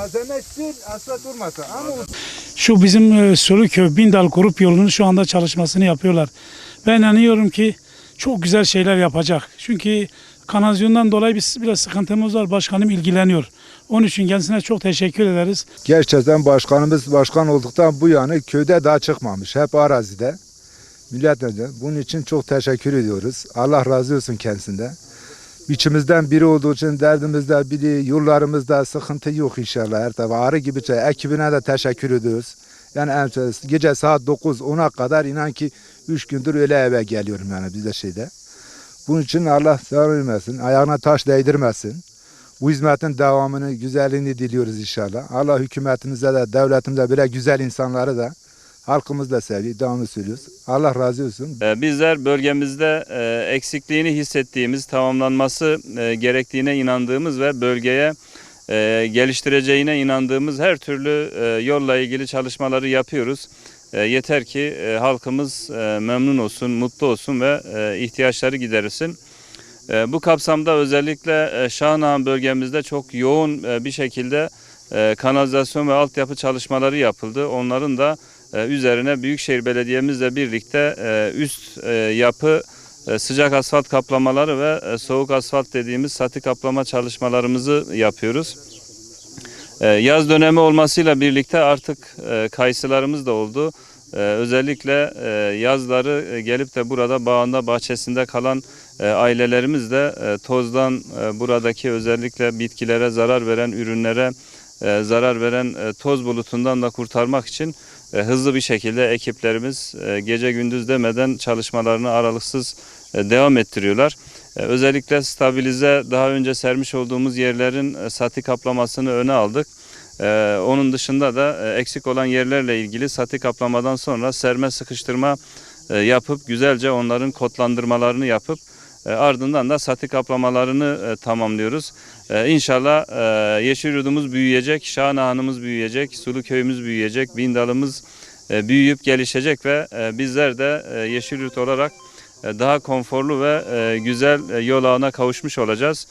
malzemesi asla durmasa ama şu bizim e, Sülüköy Bindal grup yolunun şu anda çalışmasını yapıyorlar. Ben inanıyorum ki çok güzel şeyler yapacak. Çünkü kanazyondan dolayı biz biraz sıkıntımız var. Başkanım ilgileniyor. Onun için kendisine çok teşekkür ederiz. Gerçekten başkanımız başkan olduktan bu yana köyde daha çıkmamış. Hep arazide. Milletvekili. Bunun için çok teşekkür ediyoruz. Allah razı olsun kendisinden. İçimizden biri olduğu için derdimizde biri, yollarımızda sıkıntı yok inşallah. Her taraf ağrı gibi şey. Ekibine de teşekkür ediyoruz. Yani gece saat 9-10'a kadar inan ki 3 gündür öyle eve geliyorum yani biz de şeyde. Bunun için Allah vermesin, ayağına taş değdirmesin. Bu hizmetin devamını, güzelliğini diliyoruz inşallah. Allah hükümetimize de, devletimize böyle güzel insanları da halkımız da seviyor, devamlı söylüyoruz. Allah razı olsun. Ee, Bizler bölgemizde e, eksikliğini hissettiğimiz, tamamlanması e, gerektiğine inandığımız ve bölgeye e, geliştireceğine inandığımız her türlü yolla ilgili çalışmaları yapıyoruz. Yeter ki halkımız memnun olsun, mutlu olsun ve ihtiyaçları giderilsin. Bu kapsamda özellikle Şahnağan bölgemizde çok yoğun bir şekilde kanalizasyon ve altyapı çalışmaları yapıldı. Onların da üzerine Büyükşehir Belediye'mizle birlikte e, üst e, yapı e, sıcak asfalt kaplamaları ve e, soğuk asfalt dediğimiz sati kaplama çalışmalarımızı yapıyoruz. E, Yaz dönemi olmasıyla birlikte artık e, kayısılarımız da oldu. E, Özellikle e, yazları e, gelip de burada bağında bahçesinde kalan e, ailelerimiz de e, tozdan e, buradaki özellikle bitkilere zarar veren ürünlere e, zarar veren e, toz bulutundan da kurtarmak için e, hızlı bir şekilde ekiplerimiz gece gündüz demeden çalışmalarını aralıksız devam ettiriyorlar. Özellikle stabilize daha önce sermiş olduğumuz yerlerin e, sati kaplamasını öne aldık. Onun dışında da eksik olan yerlerle ilgili sati kaplamadan sonra serme sıkıştırma yapıp güzelce onların kotlandırmalarını yapıp e, ardından da satı kaplamalarını e, tamamlıyoruz. E, inşallah e, yeşil yurdumuz büyüyecek, Şahanahanımız büyüyecek, Sulu köyümüz büyüyecek, Bindalımız e, büyüyüp gelişecek ve e, bizler de e, yeşil yurt olarak e, daha konforlu ve e, güzel e, yol ağına kavuşmuş olacağız.